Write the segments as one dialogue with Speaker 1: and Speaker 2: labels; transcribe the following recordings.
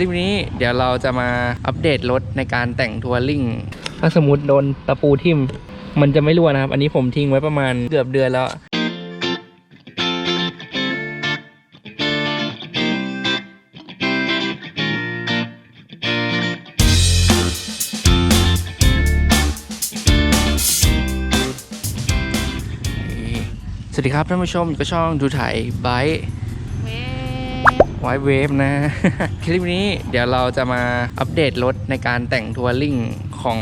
Speaker 1: ลิปนี้เดี๋ยวเราจะมาอัปเดตรถในการแต่งทัวริ่งถ้าสมมติโดนตะปูทิ่ม มันจะไม่รั่วนะครับ อันนี้ผมทิ้งไว้ประมาณเกือบเดือนแล้วสวัสดีครับท่านผู้ชมอยู่กับช่องดูถ่ายไบค์
Speaker 2: เว้
Speaker 1: ไวเวฟนะ คลิปนี้เดี๋ยวเราจะมาอัปเดตรถในการแต่งทัวริ่งของ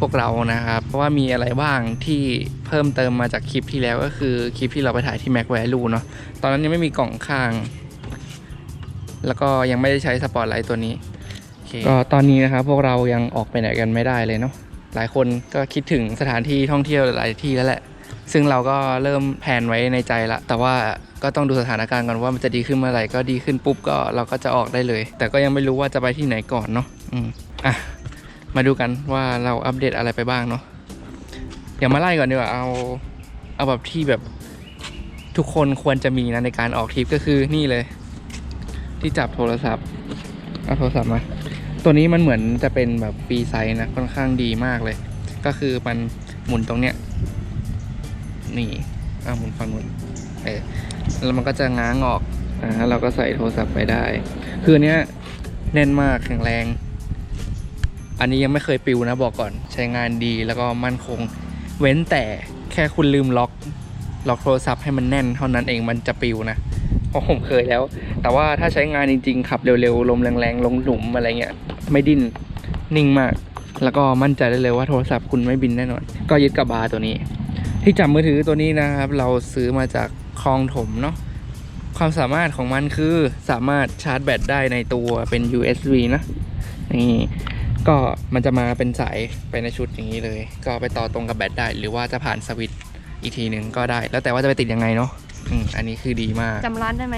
Speaker 1: พวกเรานะครับเพราะว่ามีอะไรบ้างที่เพิ่มเติมมาจากคลิปที่แล้วก็คือคลิปที่เราไปถ่ายที่ Mac Value เนาะตอนนั้นยังไม่มีกล่องข้าง แล้วก็ยังไม่ได้ใช้สปอร์ตไลท์ตัวนี้ก็ตอนนี้นะครับพวกเรายังออกไปไหนกันไม่ได้เลยเนาะหลายคนก็คิดถึงสถานที่ท่องเที่ยวหลายที่แล้วแหละ ซึ่งเราก็เริ่มแผนไว้ในใจละ แต่ว่าก็ต้องดูสถานการณ์ก่อนว่ามันจะดีขึ้นเมื่อไหร่ก็ดีขึ้นปุ๊บก็เราก็จะออกได้เลย แต่ก็ยังไม่รู้ว่าจะไปที่ไหนก่อนเนาะอืมอะมาดูกันว่าเราอัปเดตอะไรไปบ้างเนาะเดี๋ยวมาไล่ก่อนดีกว่าเอาเอาแบบที่แบบทุกคนควรจะมีนะในการออกทริปก็คือนี่เลย ที่จับโทรศัพท์เอาโทรศัพท์มาตัวนี้มันเหมือนจะเป็นแบบฟรีไซส์นะค่อนข้างดีมากเลย ก็คือมันหมุนตรงเนี้ย นี่เอาหมุนฝั่งนู้นเออแล้วมันก็จะง้างออกอ่าเราก็ใส่โทรศัพท์ไปได้ คือเนี้ยแน่นมากแข็งแรง อันนี้ยังไม่เคยปิวนะบอกก่อนใช้งานดีแล้วก็มั่นคง เว้นแต่แค่คุณลืมล็อก ล็อกโทรศัพท์ให้มันแน่นเท่านั้นเองมันจะปิวนะเพราะผมเคยแล้ว แต่ว่าถ้าใช้งานจริงๆขับเร็วๆ ลมแรงๆ ลงหลุมอะไรเงี้ย ไม่ดิ้น นิ่งมาก แล้วก็มั่นใจได้เลยว่าโทรศัพท์คุณไม่บินแน่นอน ก็ยึดกับบาร์ตัวนี้ ที่จับมือถือตัวนี้นะครับ เราซื้อมาจากคลองถมเนาะความสามารถของมันคือสามารถชาร์จแบตได้ในตัวเป็น USB นะนี่ก็มันจะมาเป็นสายไปในชุดอย่างนี้เลย ก็ไปต่อตรงกับแบตได้ หรือว่าจะผ่านสวิตช์อีกทีหนึ่งก็ได้ แล้วแต่ว่าจะไปติดยังไงเนาะอืมอันนี้คือดีมาก
Speaker 2: จำร้านได้ไหม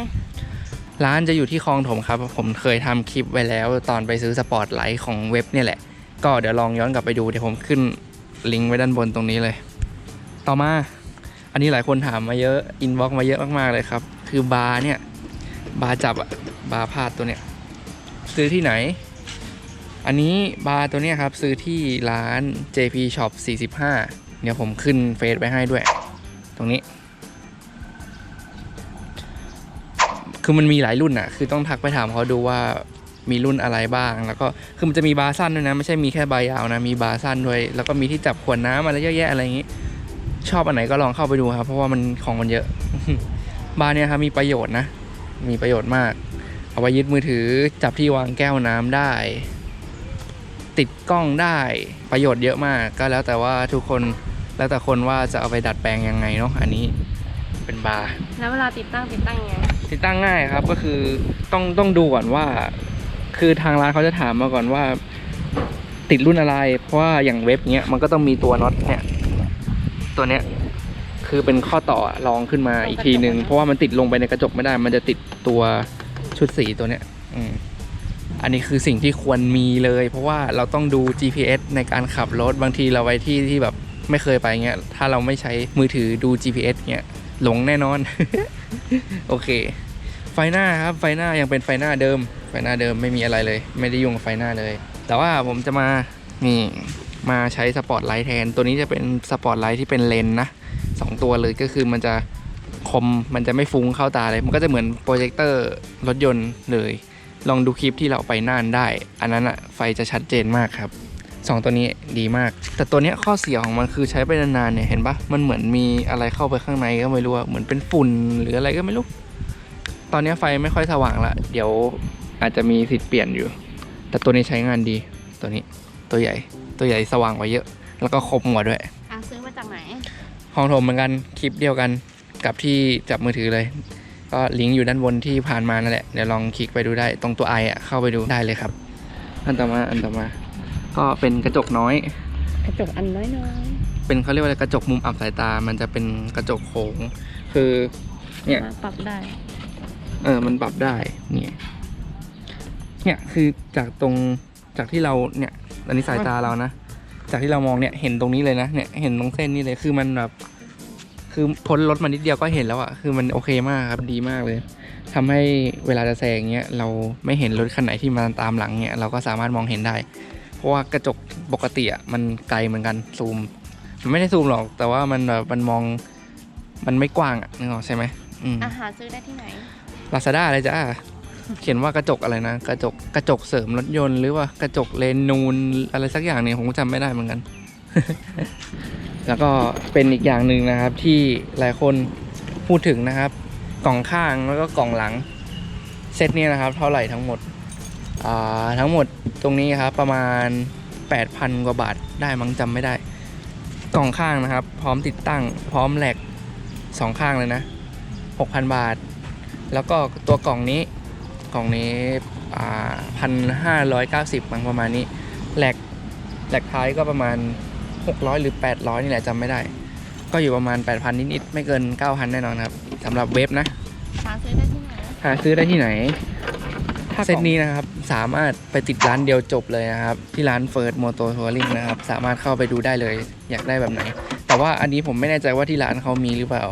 Speaker 1: ร้านจะอยู่ที่คลองถมครับ ผมเคยทำคลิปไว้แล้ว ตอนไปซื้อสปอร์ตไลท์ของเว็บเนี่ยแหละ ก็เดี๋ยวลองย้อนกลับไปดูเดี๋ยวผมขึ้นลิงก์ไว้ด้านบนตรงนี้เลย ต่อมา อันนี้หลายคนถามมาเยอะอินบ็อกมาเยอะมากๆเลยครับ คือบาร์เนี่ย บาร์จับอะบาร์พาดตัวเนี้ยซื้อที่ไหน อันนี้บาร์ตัวเนี้ยครับ ซื้อที่ร้าน JP Shop 45 เดี๋ยวผมขึ้นเฟซไว้ให้ด้วย ตรงนี้ คือมันมีหลายรุ่นอะคือต้องทักไปถามเขาดูว่ามีรุ่นอะไรบ้าง แล้วก็คือมันจะมีบาร์สั้นด้วยนะ ไม่ใช่มีแค่บาร์ยาวนะ มีบาร์สั้นด้วย แล้วก็มีที่จับขวดน้ำอะไรเยอะแยะอะไรอย่างงี้ ชอบอันไหนก็ลองเข้าไปดูครับ เพราะว่ามันของมันเยอะ บาร์เนี่ยครับมีประโยชน์นะ มีประโยชน์มาก เอาไว้ยึดมือถือจับที่วางแก้วน้ำได้ ติดกล้องได้ประโยชน์เยอะมาก ก็แล้วแต่ว่าทุกคนแล้วแต่คนว่าจะเอาไปดัดแปลงยังไงเนาะอันนี้เป็นบาร์
Speaker 2: แล้วเวลาติดตั้งติดตั้งยังไง
Speaker 1: ติดตั้งง่ายครับก็คือต้องต้องดูก่อนว่า คือทางร้านเขาจะถามมาก่อนว่า ติดรุ่นอะไร เพราะว่าอย่างเว็บเนี้ยมันก็ต้องมีตัวน็อตเนี่ย ตัวเนี้ยคือเป็นข้อต่อรองขึ้นมาอีกทีหนึ่งเพราะว่ามันติดลงไปในกระจกไม่ได้ มันจะติดตัวชุดสีตัวเนี้ยอืมอันนี้คือสิ่งที่ควรมีเลย เพราะว่าเราต้องดู GPS ในการขับรถบางทีเราไปที่ที่แบบไม่เคยไปเงี้ยถ้าเราไม่ใช้มือถือดู GPS เงี้ยหลงแน่นอน โอเค ไฟหน้าครับไฟหน้ายังเป็นไฟหน้าเดิม ไฟหน้าเดิมไม่มีอะไรเลย ไม่ได้ยุ่งกับไฟหน้าเลย แต่ว่าผมจะมานี่ มาใช้สปอตไลท์แทน ตัวนี้จะเป็นสปอตไลท์ที่เป็นเลนนะสองตัวเลยก็คือมันจะคมมันจะไม่ฟุ้งเข้าตาเลย มันก็จะเหมือนโปรเจคเตอร์รถยนต์เลย ลองดูคลิปที่เราไปน่านได้ อันนั้นอะไฟจะชัดเจนมากครับสองตัวนี้ดีมาก แต่ตัวนี้ข้อเสียของมันคือใช้ไปนานๆเนี่ยเห็นปะมันเหมือนมีอะไรเข้าไปข้างในก็ไม่รู้เหมือนเป็นฝุ่นหรืออะไรก็ไม่รู้ ตอนนี้ไฟไม่ค่อยสว่างละ เดี๋ยวอาจจะมีสิทธิ์เปลี่ยนอยู่ แต่ตัวนี้ใช้งานดีตัวนี้ตัวใหญ่ ตัวใหญ่สว่างกว่าเยอะ แล้วก็คมกว่าด้วย
Speaker 2: อะซื้อมาจากไหน
Speaker 1: ห้องโถมเหมือนกันคลิปเดียวกันกับที่จับมือถือเลย ก็ลิงก์อยู่ด้านบนที่ผ่านมานั่นแหละเดี๋ยวลองคลิกไปดูได้ตรงตัวไออะเข้าไปดูได้เลยครับ อันต่อมาอันต่อมา ก็เป็นกระจกน้อย
Speaker 2: กระจกอันน้อย
Speaker 1: เป็นเขาเรียกว่าอะไรกระจกมุมอับสายตา มันจะเป็นกระจกโค้งคือ
Speaker 2: ๆ
Speaker 1: เนี่ย
Speaker 2: มาปรับได้
Speaker 1: เออ มันปรับได้ เนี่ย เนี่ย คือจากตรง จากที่เราเนี่ยอันนี้สายตาเรานะ จากที่เรามองเนี่ยเห็นตรงนี้เลยนะเนี่ยเห็นตรงเส้นนี้เลยคือมันแบบคือพ้นรถมานิดเดียวก็เห็นแล้วอะคือมันโอเคมากครับดีมากเลยทำให้เวลาจะแซงเงี้ยเราไม่เห็นรถคันไหนที่มาตามหลังเงี้ยเราก็สามารถมองเห็นได้ เพราะว่ากระจกปกติอะมันไกลเหมือนกันซูมมันไม่ได้ซูมหรอก แต่ว่ามันแบบมันมองมันไม่กว้างอะนึกออกใช่ไหมอืม
Speaker 2: อาหารซื้อได้ที่ไหน
Speaker 1: ลาซาด้าเลยจ้า เขียนว่ากระจกอะไรนะ กระจกกระจกเสริมรถยนต์หรือว่ากระจกเลนนูนอะไรสักอย่างเนี่ยผมก็จำไม่ได้เหมือนกัน แล้วก็เป็นอีกอย่างหนึ่งนะครับที่หลายคนพูดถึงนะครับ กล่องข้างแล้วก็กล่องหลังเซตเนี้นะครับ เท่าไหร่ทั้งหมดทั้งหมดตรงนี้ครับประมาณ 8,000 กว่าบาทได้มั้งจำไม่ได้ กล่องข้างนะครับ พร้อมติดตั้ง พร้อมแหลกสองข้างเลยนะ 6,000 บาท แล้วก็ตัวกล่องนี้ กล่องนี้พันห้าร้อยเก้าสิบมันประมาณนี้แหลกแหลกท้ายก็ประมาณ 600 หรือ 800 นี่แหละจำไม่ได้ ก็อยู่ประมาณ 8,000 นิดๆไม่เกิน 9,000 แน่นอนครับสำหรับเว็บนะ
Speaker 2: หาซื้อได้ที่ไหน
Speaker 1: หาซื้อได้ที่ไหน
Speaker 2: ถ้ากล่อง
Speaker 1: เซตนี้นะครับ สามารถไปติดร้านเดียวจบเลยนะครับ ที่ร้านเฟิร์สมอเตอร์ทัวริงนะครับ สามารถเข้าไปดูได้เลย อยากได้แบบไหน แต่ว่าอันนี้ผมไม่แน่ใจว่าที่ร้านเขามีหรือเปล่า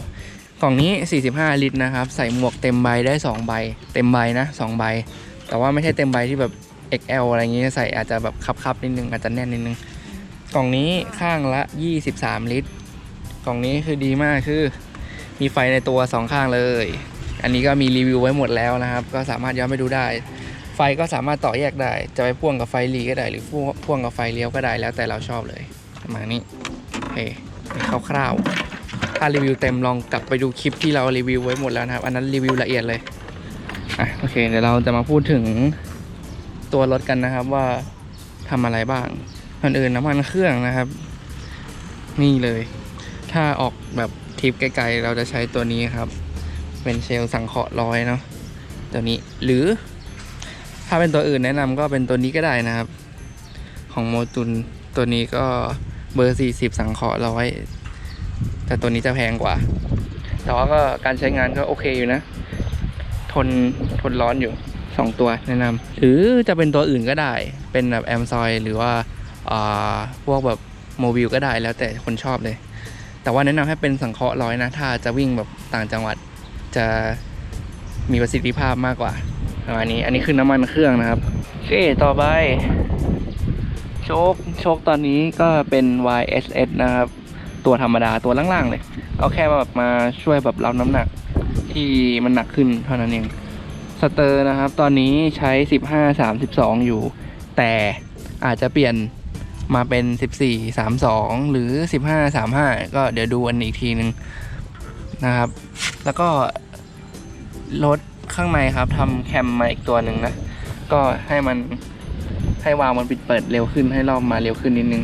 Speaker 1: กล่องนี้ 45 ลิตรนะครับ ใส่หมวกเต็มใบได้ 2 ใบ เต็มใบนะ 2 ใบ แต่ว่าไม่ใช่เต็มใบที่แบบ XL อะไรอย่างงี้ใส่อาจจะแบบคับๆนิดนึง อาจจะแน่นนิดนึง กล่องนี้ข้างละ 23 ลิตร กล่องนี้คือดีมากคือ มีไฟในตัวสองข้างเลย อันนี้ก็มีรีวิวไว้หมดแล้วนะครับ ก็สามารถย้อนไปดูได้ ไฟก็สามารถต่อแยกได้ จะไปพ่วงกับไฟลีก็ได้ หรือพ่วงพ่วงกับไฟเลี้ยวก็ได้แล้วแต่เราชอบเลยประมาณนี้โอเคคร่าวๆ ถ้ารีวิวเต็มลองกลับไปดูคลิปที่เรารีวิวไว้หมดแล้วนะครับ อันนั้นรีวิวละเอียดเลยอะโอเค เดี๋ยวเราจะมาพูดถึงตัวรถกันนะครับว่าทำอะไรบ้างก่อนอื่นน้ำมันเครื่องนะครับ นี่เลย ถ้าออกแบบทริปไกลๆ เราจะใช้ตัวนี้ครับ เป็นเชลสังเคราะห์ร้อยเนาะตัวนี้หรือ ถ้าเป็นตัวอื่นแนะนำก็เป็นตัวนี้ก็ได้นะครับ ของโมจุนตัวนี้ก็เบอร์ 40 สังเคราะห์ร้อย แต่ตัวนี้จะแพงกว่า แต่ว่าก็การใช้งานก็โอเคอยู่นะ ทนทนร้อนอยู่2ตัวแนะนำหรือจะเป็นตัวอื่นก็ได้ เป็นแบบแอมซอยหรือว่าอ่าพวกแบบโมบิลก็ได้แล้วแต่คนชอบเลย แต่ว่าแนะนำให้เป็นสังเคราะห์ร้อยนะ ถ้าจะวิ่งแบบต่างจังหวัดจะมีประสิทธิภาพมากกว่าประมาณนี้อันนี้คือน้ำมันเครื่องนะครับโอเคต่อไป โชคโชคตอนนี้ก็เป็น YSS นะครับ ตัวธรรมดาตัวล่างๆเลย เอาแค่แบบมาช่วยแบบรับน้ำหนักที่มันหนักขึ้นเท่านั้นเองสเตอร์นะครับ ตอนนี้ใช้ 15 32 อยู่ แต่อาจจะเปลี่ยนมาเป็น 14 32 หรือ 15 35 ก็เดี๋ยวดูอันอีกทีนึงนะครับ แล้วก็รถข้างในครับทำแคมมาอีกตัวหนึ่งนะ ก็ให้มันให้วาวมันปิดเปิดเร็วขึ้นให้รอบมาเร็วขึ้นนิดนึง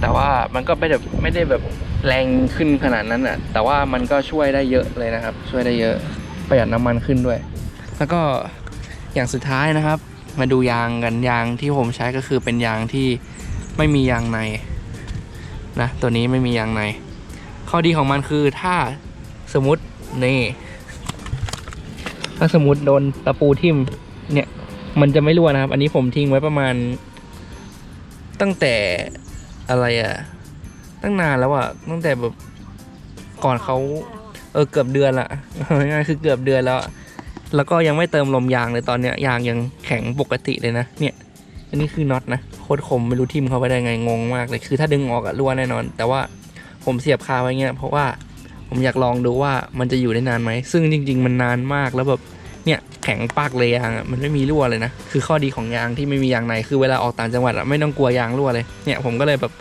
Speaker 1: แต่ว่ามันก็ไม่ได้ไม่ได้แบบ แรงขึ้นขนาดนั้นอะ แต่ว่ามันก็ช่วยได้เยอะเลยนะครับ ช่วยได้เยอะประหยัดน้ำมันขึ้นด้วย แล้วก็อย่างสุดท้ายนะครับ มาดูยางกันยางที่ผมใช้ก็คือเป็นยางที่ไม่มียางในนะตัวนี้ไม่มียางใน ข้อดีของมันคือถ้าสมมตินี่ถ้าสมมติโดนตะปูทิ่มเนี่ยมันจะไม่รั่วนะครับ อันนี้ผมทิ้งไว้ประมาณ ตั้งแต่อะไรอะ ตั้งนานแล้วอะตั้งแต่แบบก่อนเขาเออเกือบเดือนละง่ายคือเกือบเดือนแล้ว แล้วก็ยังไม่เติมลมยางเลยตอนเนี้ยยางยังแข็งปกติเลยนะ เนี่ย อันนี้คือน็อตนะโคตรคมไม่รู้ทิ่มเข้าไปได้ไงงงมากเลยคือถ้าดึงออกอะรั่วแน่นอน แต่ว่าผมเสียบคาไว้เงี้ยเพราะว่าผมอยากลองดูว่ามันจะอยู่ได้นานไหม ซึ่งจริง ๆ มันนานมากแล้วแบบเนี่ยแข็งปากเลยยางอะมันไม่มีรั่วเลยนะ คือข้อดีของยางที่ไม่มียางในคือเวลาออกต่างจังหวัดอะไม่ต้องกลัวยางรั่วเลย เนี่ยผมก็เลยแบบ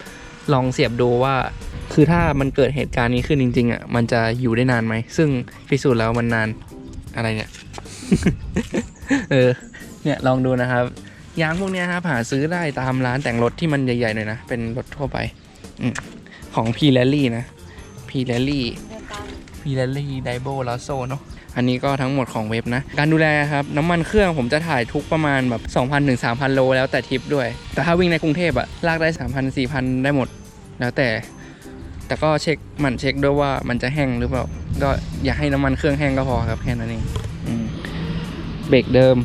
Speaker 1: ลองเสียบดูว่า คือถ้ามันเกิดเหตุการณ์นี้ขึ้นจริง ๆอะมันจะอยู่ได้นานไหม ซึ่งพิสูจน์แล้วมันนานอะไรเนี่ย เออ เนี่ยลองดูนะครับยางพวกเนี้ยครับหาซื้อได้ตามร้านแต่งรถที่มันใหญ่ๆหน่อยนะ เป็นรถทั่วไปอมของ P r a l l y นะ P r a l l y
Speaker 2: เดินตาม
Speaker 1: P r a l l y d i b o l a s o เนาะ อันนี้ก็ทั้งหมดของเว็บนะ การดูแลครับน้ำมันเครื่องผมจะถ่ายทุกประมาณแบบ 2,000ถึง3,000 โลแล้วแต่ทริปด้วย แต่ถ้าวิ่งในกรุงเทพอะลากได้ 3,000 4,000 ได้หมด แล้วแต่ แต่ก็เช็คมันเช็คด้วยว่ามันจะแห้งหรือเปล่า ก็อย่าให้น้ำมันเครื่องแห้งก็พอครับแค่นั้นเองเบรกเดิม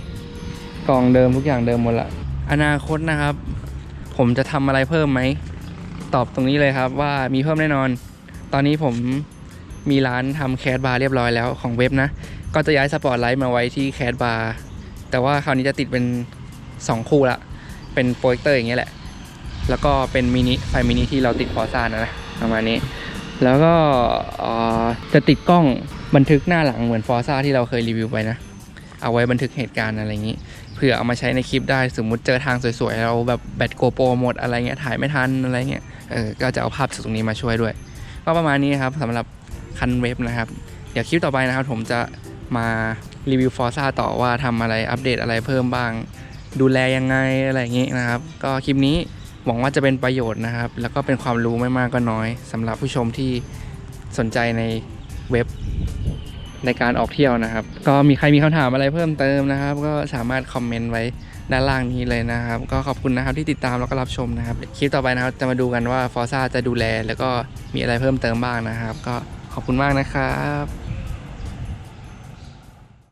Speaker 1: กล่องเดิมทุกอย่างเดิมหมดละ อนาคตนะครับ ผมจะทำอะไรเพิ่มไหมตอบตรงนี้เลยครับว่ามีเพิ่มแน่นอน ตอนนี้ผม มีร้านทำแคสบาร์เรียบร้อยแล้วของเว็บนะ ก็จะย้ายสปอร์ตไลท์มาไว้ที่แคดบาร์แต่ว่าคราวนี้จะติดเป็น 2 คู่ละเป็นโปรเจคเตอร์อย่างเงี้ยแหละ แล้วก็เป็นมินิไฟมินิที่เราติดฟอร์ซ่านะนะประมาณนี้ แล้วก็จะติดกล้องบันทึกหน้าหลังเหมือนฟอร์ซ่าที่เราเคยรีวิวไปนะ เอาไว้บันทึกเหตุการณ์อะไรอย่างนี้เผื่อเอามาใช้ในคลิปได้สมมุติเจอทางสวยๆเราแบบแบตโกโปรหมดอะไรเงี้ยถ่ายไม่ทันอะไรเงี้ยเออก็จะเอาภาพจากตรงนี้มาช่วยด้วย ก็ประมาณนี้ครับสำหรับ คันเว็บนะครับ เดี๋ยวคลิปต่อไปนะครับ ผมจะมารีวิวฟอร์ซ่าต่อว่าทำอะไรอัปเดตอะไรเพิ่มบ้าง ดูแลยังไงอะไรอย่างงี้นะครับ ก็คลิปนี้หวังว่าจะเป็นประโยชน์นะครับ แล้วก็เป็นความรู้ไม่มากก็น้อยสำหรับผู้ชมที่สนใจในเว็บในการออกเที่ยวนะครับ ก็มีใครมีคำถามอะไรเพิ่มเติมนะครับ ก็สามารถคอมเมนต์ไว้ด้านล่างนี้เลยนะครับ ก็ขอบคุณนะครับที่ติดตามแล้วก็รับชมนะครับ คลิปต่อไปนะครับจะมาดูกันว่าฟอร์ซ่าจะดูแลแล้วก็มีอะไรเพิ่มเติมบ้างนะครับ ก็ ขอบคุณมากนะครับ